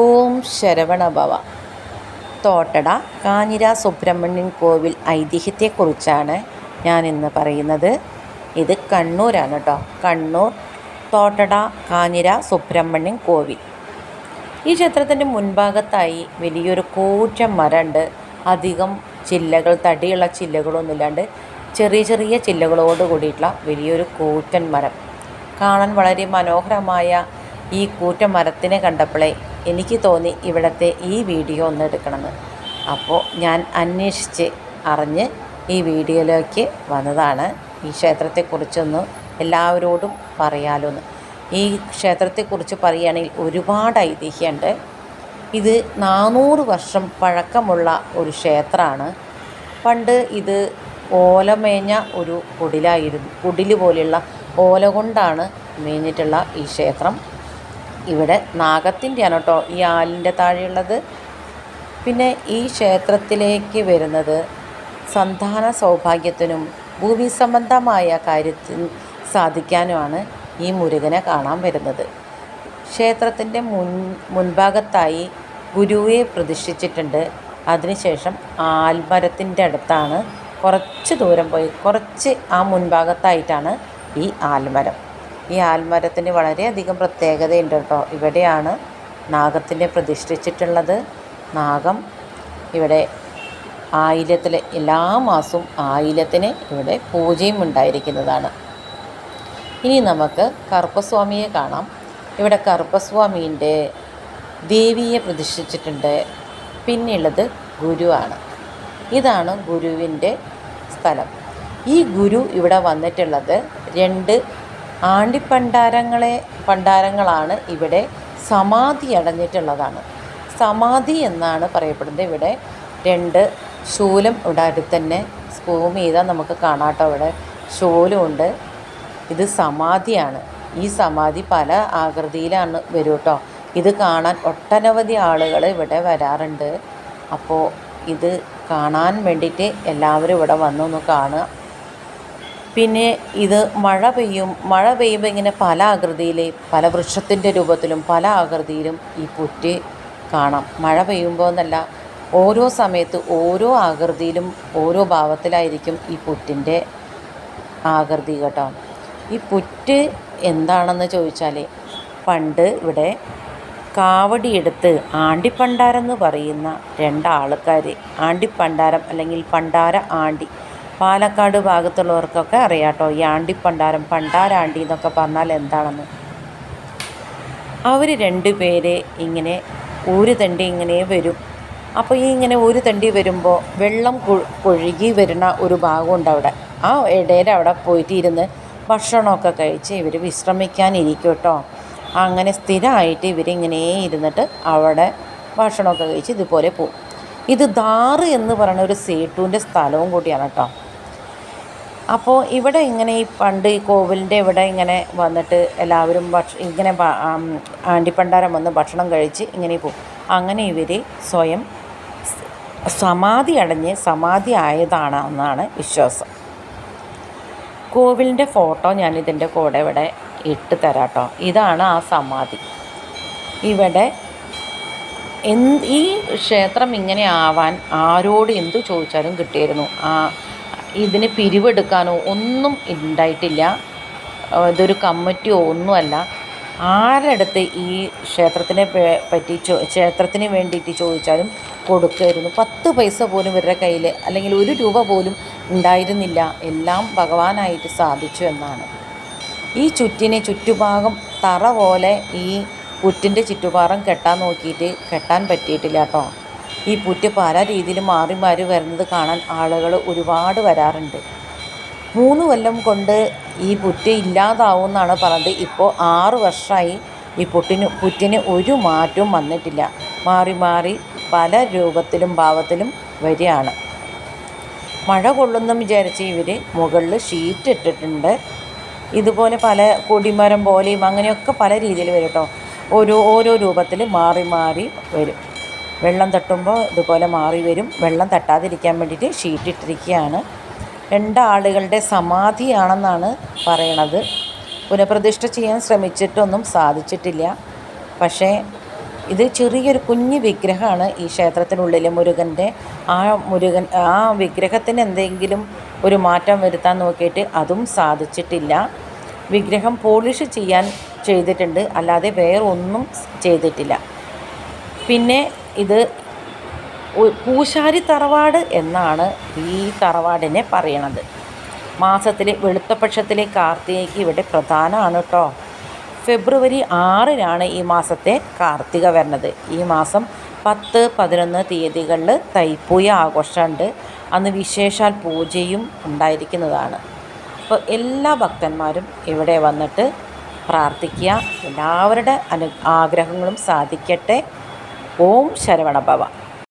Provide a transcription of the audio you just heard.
ഓം ശരവണഭവ. തോട്ടട കാഞ്ഞിര സുബ്രഹ്മണ്യൻ കോവിൽ ഐതിഹ്യത്തെക്കുറിച്ചാണ് ഞാൻ ഇന്ന് പറയുന്നത്. ഇത് കണ്ണൂരാണ് കേട്ടോ കണ്ണൂർ തോട്ടട കാഞ്ഞിര സുബ്രഹ്മണ്യൻ കോവിൽ. ഈ ക്ഷേത്രത്തിന്റെ മുൻഭാഗത്തായി വലിയൊരു കൂറ്റൻ മരമുണ്ട് അധികം ചില്ലകൾ തടിയുള്ള ചില്ലകളൊന്നുമില്ലാണ്ട് ചെറിയ ചെറിയ ചില്ലകളോട് കൂടിയിട്ടുള്ള വലിയൊരു കൂറ്റൻ മരം. കാണാൻ വളരെ മനോഹരമായ ഈ കൂറ്റൻ മരത്തിനെ കണ്ടപ്പോഴേ എനിക്ക് തോന്നി ഇവിടുത്തെ ഈ വീഡിയോ ഒന്ന് എടുക്കണമെന്ന്. അപ്പോൾ ഞാൻ അന്വേഷിച്ച് അറിഞ്ഞ് ഈ വീഡിയോയിലേക്ക് വന്നതാണ്. ഈ ക്ഷേത്രത്തെക്കുറിച്ചൊന്ന് എല്ലാവരോടും പറയാലോ എന്ന്. ഈ ക്ഷേത്രത്തെക്കുറിച്ച് പറയുകയാണെങ്കിൽ ഒരുപാട് ഐതിഹ്യമുണ്ട്. ഇത് നാനൂറ് വർഷം പഴക്കമുള്ള ഒരു ക്ഷേത്രമാണ്. പണ്ട് ഇത് ഓലമേഞ്ഞ ഒരു കുടിലായിരുന്നു കുടിൽ പോലെയുള്ള ഓല കൊണ്ടാണ് മേഞ്ഞിട്ടുള്ള ഈ ക്ഷേത്രം. ഇവിടെ നാഗത്തിന്റെയാണ് കേട്ടോ ഈ ആലിന്റെ താഴെയുള്ളത്. പിന്നെ ഈ ക്ഷേത്രത്തിലേക്ക് വരുന്നത് സന്താന സൗഭാഗ്യത്തിനും ഭൂമി സംബന്ധമായ കാര്യത്തിന് സാധിക്കാനുമാണ് ഈ മുരുകനെ കാണാൻ വരുന്നത്. ക്ഷേത്രത്തിന്റെ മുൻ മുൻഭാഗത്തായി ഗുരുവെ പ്രതിഷ്ഠിച്ചിട്ടുണ്ട്. അതിനുശേഷം ആൽമരത്തിന്റെ അടുത്താണ് കുറച്ച് ദൂരം പോയി കുറച്ച് ആ മുൻഭാഗത്തായിട്ടാണ് ഈ ആൽമരം. ഈ ആൽമരത്തിന് വളരെയധികം പ്രത്യേകതയുണ്ട് കേട്ടോ. ഇവിടെയാണ് നാഗത്തിനെ പ്രതിഷ്ഠിച്ചിട്ടുള്ളത്. നാഗം ഇവിടെ ആയില്യത്തിൽ എല്ലാ മാസവും ആയില്യത്തിന് ഇവിടെ പൂജയും ഉണ്ടായിരിക്കുന്നതാണ്. ഇനി നമുക്ക് കറുപ്പസ്വാമിയെ കാണാം. ഇവിടെ കറുപ്പസ്വാമീന്റെ ദേവിയെ പ്രതിഷ്ഠിച്ചിട്ടുണ്ട്. പിന്നെയുള്ളത് ഗുരുവാണ്. ഇതാണ് ഗുരുവിന്റെ സ്ഥലം. ഈ ഗുരു ഇവിടെ വന്നിട്ടുള്ളത് രണ്ട് ആണ്ടിപ്പണ്ടാരങ്ങളെ പണ്ടാരങ്ങളാണ് ഇവിടെ സമാധി അടഞ്ഞിട്ടുള്ളതാണ്. സമാധി എന്നാണ് പറയപ്പെടുന്നത്. ഇവിടെ രണ്ട് ശൂലം ഇവിടെ അടുത്ത് തന്നെ സ്പൂം ചെയ്താൽ നമുക്ക് കാണാട്ടോ ഇവിടെ ശൂലമുണ്ട് ഇത് സമാധിയാണ്. ഈ സമാധി പല ആകൃതിയിലാണ് വരും കേട്ടോ ഇത് കാണാൻ ഒട്ടനവധി ആളുകൾ ഇവിടെ വരാറുണ്ട്. അപ്പോൾ ഇത് കാണാൻ വേണ്ടിയിട്ട് എല്ലാവരും ഇവിടെ വന്നൊന്ന് കാണുക. പിന്നെ ഇത് മഴ പെയ്യും മഴ പെയ്യുമ്പോൾ ഇങ്ങനെ പല ആകൃതിയിൽ പല വൃക്ഷത്തിന്റെ രൂപത്തിലും പല ആകൃതിയിലും ഈ പുറ്റ് കാണാം. മഴ പെയ്യുമ്പോൾ എന്നല്ല ഓരോ സമയത്ത് ഓരോ ആകൃതിയിലും ഓരോ ഭാവത്തിലായിരിക്കും ഈ പുറ്റിന്റെ ആകൃതി കേട്ടോ. ഈ പുറ്റ് എന്താണെന്ന് ചോദിച്ചാൽ പണ്ട് ഇവിടെ കാവടിയെടുത്ത് ആണ്ടിപ്പണ്ടാരം എന്ന് പറയുന്ന രണ്ടാൾക്കാർ ആണ്ടിപ്പണ്ടാരം അല്ലെങ്കിൽ പണ്ടാര ആണ്ടി പാലക്കാട് ഭാഗത്തുള്ളവർക്കൊക്കെ അറിയാം കേട്ടോ. ഈ ആണ്ടിപ്പണ്ടാരം പണ്ടാരാണ്ടി എന്നൊക്കെ പറഞ്ഞാൽ എന്താണെന്ന്. അവർ രണ്ട് പേര് ഇങ്ങനെ ഒരു തണ്ടി ഇങ്ങനെ വരും. അപ്പോൾ ഈ ഇങ്ങനെ ഒരു തണ്ടി വരുമ്പോൾ വെള്ളം കൊഴുകി വരുന്ന ഒരു ഭാഗമുണ്ട് അവിടെ. ആ ഇടയിൽ അവിടെ പോയിട്ട് ഇരുന്ന് ഭക്ഷണമൊക്കെ കഴിച്ച് ഇവർ വിശ്രമിക്കാനിരിക്കും കേട്ടോ. അങ്ങനെ സ്ഥിരമായിട്ട് ഇവരിങ്ങനെ ഇരുന്നിട്ട് അവിടെ ഭക്ഷണമൊക്കെ കഴിച്ച് ഇതുപോലെ പോകും ഇത് ദാറ് എന്ന് പറയുന്ന ഒരു സേട്ടുവിന്റെ സ്ഥലവും കൂടിയാണ് കേട്ടോ. അപ്പോൾ ഇവിടെ ഇങ്ങനെ ഈ പണ്ട് ഈ കോവിലിന്റെ ഇവിടെ ഇങ്ങനെ വന്നിട്ട് എല്ലാവരും ഭക്ഷ ഇങ്ങനെ ആണ്ടിപ്പണ്ടാരം വന്ന് ഭക്ഷണം കഴിച്ച് ഇങ്ങനെ പോകും. അങ്ങനെ ഇവർ സ്വയം സമാധി അടഞ്ഞ് സമാധി ആയതാണ് എന്നാണ് വിശ്വാസം. കോവിലിന്റെ ഫോട്ടോ ഞാൻ ഇതിന്റെ കൂടെ ഇവിടെ ഇട്ട് തരാട്ടോ. ഇതാണ് ആ സമാധി. ഇവിടെ എന്ത് ഈ ക്ഷേത്രം ഇങ്ങനെ ആവാൻ ആരോട് എന്തു ചോദിച്ചാലും കിട്ടിയിരുന്നു. ആ ഇതിന് പിരിവെടുക്കാനോ ഒന്നും ഉണ്ടായിട്ടില്ല. ഇതൊരു കമ്മിറ്റിയോ ഒന്നുമല്ല. ആരടുത്ത് ഈ ക്ഷേത്രത്തിനെ പറ്റി ക്ഷേത്രത്തിന് വേണ്ടിയിട്ട് ചോദിച്ചാലും കൊടുക്കുമായിരുന്നു. പത്ത് പൈസ പോലും ഇവരുടെ കയ്യിൽ അല്ലെങ്കിൽ ഒരു രൂപ പോലും ഉണ്ടായിരുന്നില്ല. എല്ലാം ഭഗവാനായിട്ട് സാധിച്ചു എന്നാണ്. ഈ ചുറ്റിനെ ചുറ്റുഭാഗം തറ പോലെ ഈ പുറ്റിന്റെ ചുറ്റുഭാഗം കെട്ടാൻ നോക്കിയിട്ട് കെട്ടാൻ പറ്റിയിട്ടില്ല കേട്ടോ. ഈ പുറ്റ് പല രീതിയിൽ മാറി മാറി വരുന്നത് കാണാൻ ആളുകൾ ഒരുപാട് വരാറുണ്ട്. മൂന്ന് കൊല്ലം കൊണ്ട് ഈ പുറ്റ് ഇല്ലാതാവും എന്നാണ് പറഞ്ഞത്. ഇപ്പോൾ ആറ് വർഷമായി ഈ പുട്ടിന് പുറ്റിന് ഒരു മാറ്റവും വന്നിട്ടില്ല. മാറി മാറി പല രൂപത്തിലും ഭാവത്തിലും വരികയാണ്. മഴ കൊള്ളുന്നു വിചാരിച്ച് ഇവർ മുകളിൽ ഷീറ്റ് ഇട്ടിട്ടുണ്ട്. ഇതുപോലെ പല കൊടിമരം പോലെയും അങ്ങനെയൊക്കെ പല രീതിയിൽ വരും കേട്ടോ. ഓരോ ഓരോ രൂപത്തിൽ മാറി മാറി വരും. വെള്ളം തട്ടുമ്പോൾ ഇതുപോലെ മാറി വരും. വെള്ളം തട്ടാതിരിക്കാൻ വേണ്ടിയിട്ട് ഷീറ്റ് ഇട്ടിരിക്കുകയാണ്. രണ്ടാളുകളുടെ സമാധിയാണെന്നാണ് പറയണത്. പുനഃപ്രതിഷ്ഠ ചെയ്യാൻ ശ്രമിച്ചിട്ടൊന്നും സാധിച്ചിട്ടില്ല. പക്ഷേ ഇത് ചെറിയൊരു കുഞ്ഞു വിഗ്രഹമാണ് ഈ ക്ഷേത്രത്തിനുള്ളിൽ മുരുകന്റെ. ആ മുരുകൻ ആ വിഗ്രഹത്തിന് എന്തെങ്കിലും ഒരു മാറ്റം വരുത്താൻ നോക്കിയിട്ട് അതും സാധിച്ചിട്ടില്ല. വിഗ്രഹം പോളിഷ് ചെയ്യാൻ ചെയ്തിട്ടുണ്ട്. അല്ലാതെ വേറൊന്നും ചെയ്തിട്ടില്ല. പിന്നെ ഇത് പൂശാരി തറവാട് എന്നാണ് ഈ തറവാടിനെ പറയണത്. മാസത്തിലെ വെളുത്തപക്ഷത്തിലെ കാർത്തികയ്ക്ക് ഇവിടെ പ്രധാനമാണ് കേട്ടോ ഫെബ്രുവരി ആറിനാണ് ഈ മാസത്തെ കാർത്തിക വരുന്നത് ഈ മാസം പത്ത് പതിനൊന്ന് തീയതികളിൽ തൈപ്പൂയ ആഘോഷമുണ്ട്. അന്ന് വിശേഷാൽ പൂജയും ഉണ്ടായിരിക്കുന്നതാണ്. അപ്പോൾ എല്ലാ ഭക്തന്മാരും ഇവിടെ വന്നിട്ട് പ്രാർത്ഥിക്കുക. എല്ലാവരുടെ അനു ആഗ്രഹങ്ങളും സാധിക്കട്ടെ. ഓം ശരവണ ഭവ.